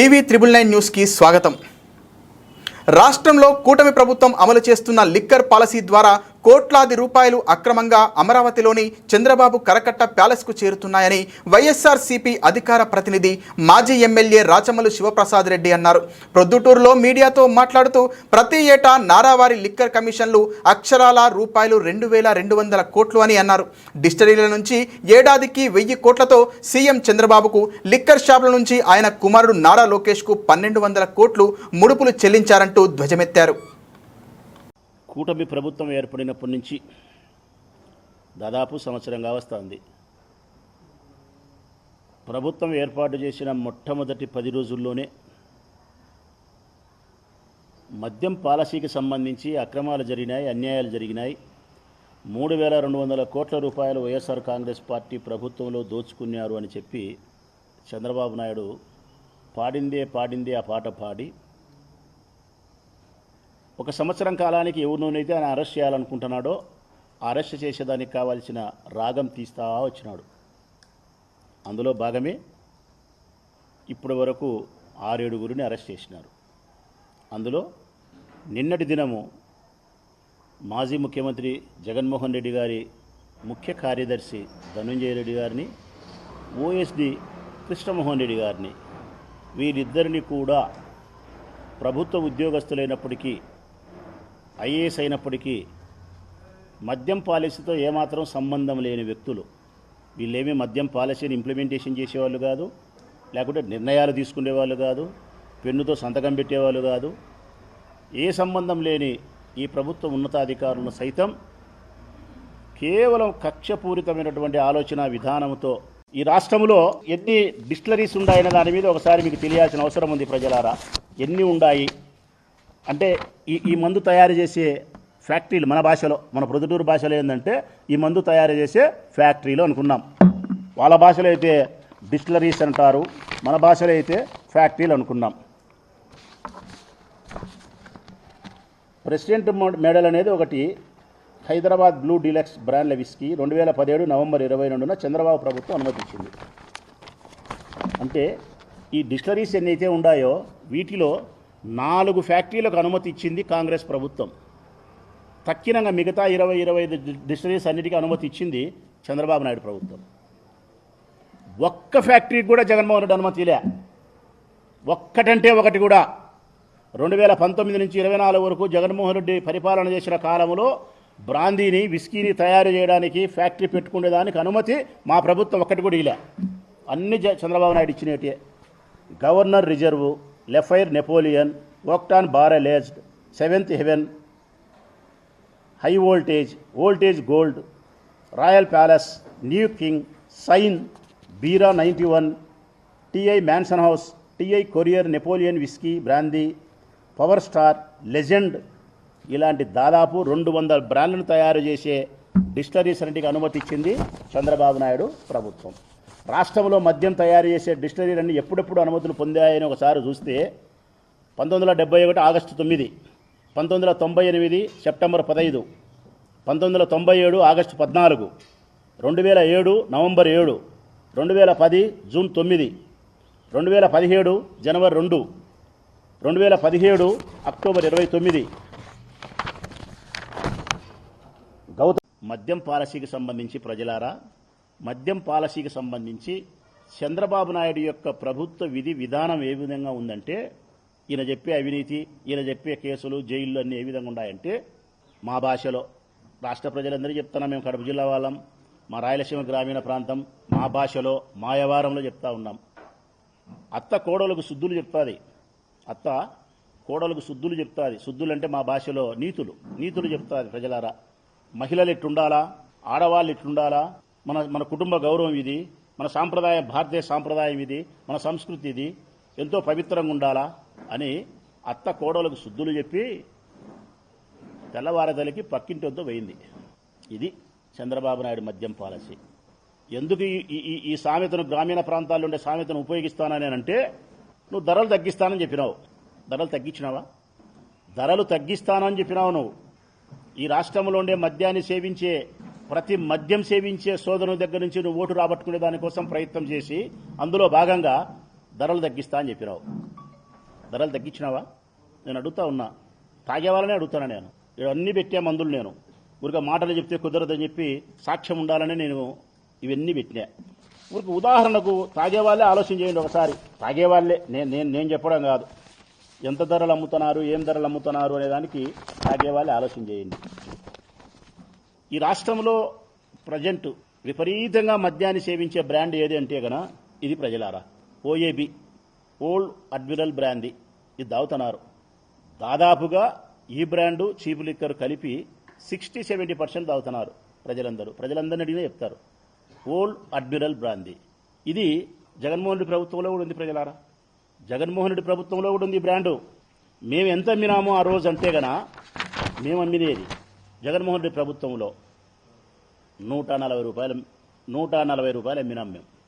TV triple nine న్యూస్కి స్వాగతం. రాష్ట్రంలో కూటమి ప్రభుత్వం అమలు చేస్తున్న లిక్కర్ పాలసీ ద్వారా కోట్లాది రూపాయలు అక్రమంగా అమరావతిలోని చంద్రబాబు కరకట్ట ప్యాలెస్కు చేరుతున్నాయని వైఎస్ఆర్సీపీ అధికార ప్రతినిధి మాజీ ఎమ్మెల్యే రాచమల్లు శివప్రసాద్ రెడ్డి అన్నారు. ప్రొద్దుటూరులో మీడియాతో మాట్లాడుతూ ప్రతి ఏటా నారావారి లిక్కర్ కమిషన్లు అక్షరాల రూపాయలు రెండు వేల రెండు వందల కోట్లు అని అన్నారు. డిస్టరీల నుంచి ఏడాదికి వెయ్యి కోట్లతో సీఎం చంద్రబాబుకు లిక్కర్ షాపుల నుంచి ఆయన కుమారుడు నారా లోకేష్కు పన్నెండు వందల కోట్లు ముడుపులు చెల్లించారంటూ ధ్వజమెత్తారు. కూటమి ప్రభుత్వం ఏర్పడినప్పటి నుంచి దాదాపు సంవత్సరంగా వస్తుంది. ప్రభుత్వం ఏర్పాటు చేసిన మొట్టమొదటి పది రోజుల్లోనే మద్యం పాలసీకి సంబంధించి అక్రమాలు జరిగినాయి అన్యాయాలు జరిగినాయి. మూడు వేల రెండు వందల కోట్ల రూపాయలు వైఎస్ఆర్ కాంగ్రెస్ పార్టీ ప్రభుత్వంలో దోచుకున్నారు అని చెప్పి చంద్రబాబు నాయుడు పాడిందే పాడిందే ఆ పాట పాడి ఒక సంవత్సరం కాలానికి ఎవరినోనైతే ఆయన అరెస్ట్ చేయాలనుకుంటున్నాడో అరెస్ట్ చేసేదానికి కావాల్సిన రాగం తీస్తా వచ్చినాడు. అందులో భాగమే ఇప్పటి వరకు ఆరేడుగురిని అరెస్ట్ చేసినారు. అందులో నిన్నటి దినము మాజీ ముఖ్యమంత్రి జగన్మోహన్ రెడ్డి గారి ముఖ్య కార్యదర్శి ధనుంజయ రెడ్డి గారిని ఓఎస్డి కృష్ణమోహన్ రెడ్డి గారిని వీరిద్దరిని కూడా ప్రభుత్వ ఉద్యోగస్తులైనప్పటికీ ఐఏఎస్ అయినప్పటికీ మద్యం పాలసీతో ఏమాత్రం సంబంధం లేని వ్యక్తులు. వీళ్ళేమీ మద్యం పాలసీని ఇంప్లిమెంటేషన్ చేసేవాళ్ళు కాదు లేకుంటే నిర్ణయాలు తీసుకునేవాళ్ళు కాదు పెన్నుతో సంతకం పెట్టేవాళ్ళు కాదు. ఏ సంబంధం లేని ఈ ప్రభుత్వ ఉన్నతాధికారులను సైతం కేవలం కక్షపూరితమైనటువంటి ఆలోచన విధానంతో ఈ రాష్ట్రంలో ఎన్ని డిస్టిలరీస్ ఉన్నాయనే దాని మీద ఒకసారి మీకు తెలియాల్సిన అవసరం ఉంది ప్రజలారా. ఎన్ని ఉన్నాయి? అంటే ఈ ఈ మందు తయారు చేసే ఫ్యాక్టరీలు మన భాషలో మన ప్రొద్దుటూరు భాషలో ఏంటంటే ఈ మందు తయారు చేసే ఫ్యాక్టరీలు అనుకున్నాం. వాళ్ళ భాషలో అయితే డిస్టిలరీస్ అంటారు మన భాషలో అయితే ఫ్యాక్టరీలు అనుకున్నాం. ప్రెసిడెంట్ మెడల్ అనేది ఒకటి హైదరాబాద్ బ్లూ డీలక్స్ బ్రాండ్ల విస్కీ రెండు వేల పదిహేడు నవంబర్ ఇరవై రెండున చంద్రబాబు ప్రభుత్వం అనుమతించింది. అంటే ఈ డిస్టిలరీస్ ఎన్నైతే ఉన్నాయో వీటిలో నాలుగు ఫ్యాక్టరీలకు అనుమతి ఇచ్చింది కాంగ్రెస్ ప్రభుత్వం. తక్కినంగా మిగతా ఇరవై ఇరవై ఐదు డిస్టరీస్ అన్నిటికీ అనుమతి ఇచ్చింది చంద్రబాబు నాయుడు ప్రభుత్వం. ఒక్క ఫ్యాక్టరీకి కూడా జగన్మోహన్ రెడ్డి అనుమతి లే ఒక్కటంటే ఒకటి కూడా. రెండు వేల పంతొమ్మిది నుంచి ఇరవై నాలుగు వరకు జగన్మోహన్ రెడ్డి పరిపాలన చేసిన కాలంలో బ్రాందీని విస్కీని తయారు చేయడానికి ఫ్యాక్టరీ పెట్టుకునేదానికి అనుమతి మా ప్రభుత్వం ఒక్కటి కూడా ఇలా. అన్ని జ- చంద్రబాబు నాయుడు ఇచ్చినట్టే. Governor reserve. లెఫైర్ Napoleon octane barrel aged seventh heaven high voltage voltage gold royal palace new king sign బీరా ninety one TI mansion house TI courier Napoleon whisky brandy power star legend ఇలాంటి దాదాపు రెండు వందల బ్రాండ్లను తయారు చేసే డిస్టరీస్ అన్నిటికి అనుమతి ఇచ్చింది చంద్రబాబు నాయుడు ప్రభుత్వం. రాష్ట్రంలో మద్యం తయారు చేసే డిస్టరీలన్నీ ఎప్పుడెప్పుడు అనుమతులు పొందాయని ఒకసారి చూస్తే పంతొమ్మిది వందల డెబ్బై ఒకటి ఆగస్టు తొమ్మిది పంతొమ్మిది వందల తొంభై ఎనిమిది సెప్టెంబర్ పదహైదు పంతొమ్మిది వందల తొంభై ఏడు ఆగస్టు పద్నాలుగు రెండు వేల ఏడు నవంబర్ ఏడు రెండు వేల పది జూన్ తొమ్మిది రెండు వేల పదిహేడు జనవరి రెండు రెండు వేల పదిహేడు అక్టోబర్ ఇరవై తొమ్మిది. గౌతమ్ మద్యం పాలసీకి సంబంధించి ప్రజలారా మద్యం పాలసీకి సంబంధించి చంద్రబాబు నాయుడు యొక్క ప్రభుత్వ విధి విధానం ఏ విధంగా ఉందంటే ఈయన చెప్పే అవినీతి ఈయన చెప్పే కేసులు జైళ్ళు అన్నీ ఏ విధంగా ఉన్నాయంటే మా భాషలో. రాష్ట్ర ప్రజలందరూ చెప్తున్నా మేము కడప జిల్లా వాళ్ళం మా రాయలసీమ గ్రామీణ ప్రాంతం మా భాషలో మా వ్యవహారంలో చెప్తా ఉన్నాం. అత్త కోడలకు శుద్ధులు చెప్తాది. అత్త కోడలకు శుద్ధులు చెప్తాది. శుద్ధులు అంటే మా భాషలో నీతులు. నీతులు చెప్తాది ప్రజలారా. మహిళలు ఎట్టుండాలా? ఆడవాళ్ళు ఎట్టుండాలా? మన మన కుటుంబ గౌరవం ఇది మన సాంప్రదాయ భారతీయ సాంప్రదాయం ఇది మన సంస్కృతి ఇది ఎంతో పవిత్రంగా ఉండాలా అని అత్త కోడలకు శుద్ధులు చెప్పి తెల్లవారదలికి పక్కింటి వద్ద పోయింది. ఇది చంద్రబాబు నాయుడు మద్యం పాలసీ. ఎందుకు ఈ- ఈ సామెతను గ్రామీణ ప్రాంతాల్లో ఉండే సామెతను ఉపయోగిస్తాననేనంటే నువ్వు ధరలు తగ్గిస్తానని చెప్పినావు. ధరలు తగ్గించినావా? ధరలు తగ్గిస్తానని చెప్పినావు నువ్వు. ఈ రాష్ట్రంలో ఉండే మద్యాన్ని సేవించే ప్రతి మద్యం సేవించే సోదరుల దగ్గర నుంచి నువ్వు ఓటు రాబట్టుకునే దానికోసం ప్రయత్నం చేసి అందులో భాగంగా ధరలు తగ్గిస్తా అని చెప్పినావు. ధరలు తగ్గించినావా? నేను అడుగుతా ఉన్నా. తాగేవాళ్ళనే అడుగుతాను నేను? ఇవన్నీ పెట్టే మందులు నేను. ఊరిక మాటలు చెప్తే కుదరదని చెప్పి సాక్ష్యం ఉండాలని నేను ఇవన్నీ పెట్టినా. ఊరికి ఉదాహరణకు తాగేవాళ్ళే ఆలోచన చేయండి ఒకసారి. తాగేవాళ్ళే. నేను నేను నేను చెప్పడం కాదు. ఎంత ధరలు అమ్ముతున్నారు ఏం ధరలు అమ్ముతున్నారు అనే దానికి ఆలోచన చేయండి. ఈ రాష్ట్రంలో ప్రజెంట్ విపరీతంగా మద్యాన్ని సేవించే బ్రాండ్ ఏది అంటే గన ఇది ప్రజలారా. ఓఏబి ఓల్డ్ అడ్మిరల్ బ్రాంది ఇది దావుతున్నారు దాదాపుగా ఈ బ్రాండు చీప్ లిక్కర్ కలిపి సిక్స్టీ సెవెంటీ పర్సెంట్ తాగుతున్నారు ప్రజలందరూ. ప్రజలందరినీ అడిగినా చెప్తారు. ఓల్డ్ అడ్మిరల్ బ్రాంది ఇది జగన్మోహన్ రెడ్డి ప్రభుత్వంలో కూడా ఉంది ప్రజలారా. జగన్మోహన్ రెడ్డి ప్రభుత్వంలో కూడా ఉంది ఈ బ్రాండు. మేము ఎంత అమ్మినామో ఆ రోజు అంతే గన మేము అమ్మినేది జగన్మోహన్ రెడ్డి ప్రభుత్వంలో నూట నలభై రూపాయలు నూట నలభై రూపాయలు అమ్మినాం మేము.